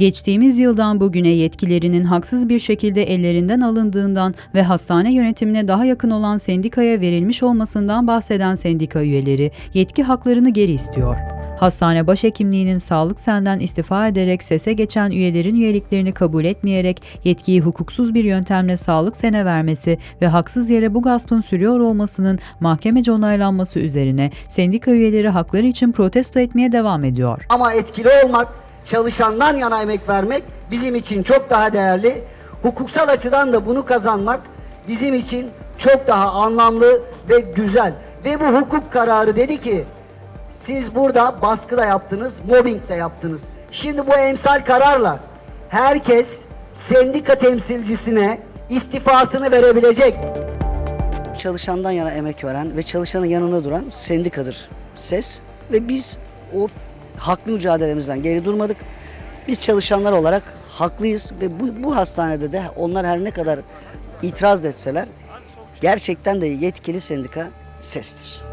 Geçtiğimiz yıldan bugüne yetkilerinin haksız bir şekilde ellerinden alındığından ve hastane yönetimine daha yakın olan sendikaya verilmiş olmasından bahseden sendika üyeleri yetki haklarını geri istiyor. Hastane başhekimliğinin sağlık senden istifa ederek sese geçen üyelerin üyeliklerini kabul etmeyerek yetkiyi hukuksuz bir yöntemle sağlık sene vermesi ve haksız yere bu gaspın sürüyor olmasının mahkemece onaylanması üzerine sendika üyeleri hakları için protesto etmeye devam ediyor. Ama etkili olmak, çalışandan yana emek vermek bizim için çok daha değerli. Hukuksal açıdan da bunu kazanmak bizim için çok daha anlamlı ve güzel. Ve bu hukuk kararı dedi ki siz burada baskı da yaptınız, mobbing de yaptınız. Şimdi bu emsal kararla herkes sendika temsilcisine istifasını verebilecek. Çalışandan yana emek veren ve çalışanın yanında duran sendikadır ses ve biz o haklı mücadelemizden geri durmadık. Biz çalışanlar olarak haklıyız ve bu, bu hastanede de onlar her ne kadar itiraz etseler gerçekten de yetkili sendika sestir.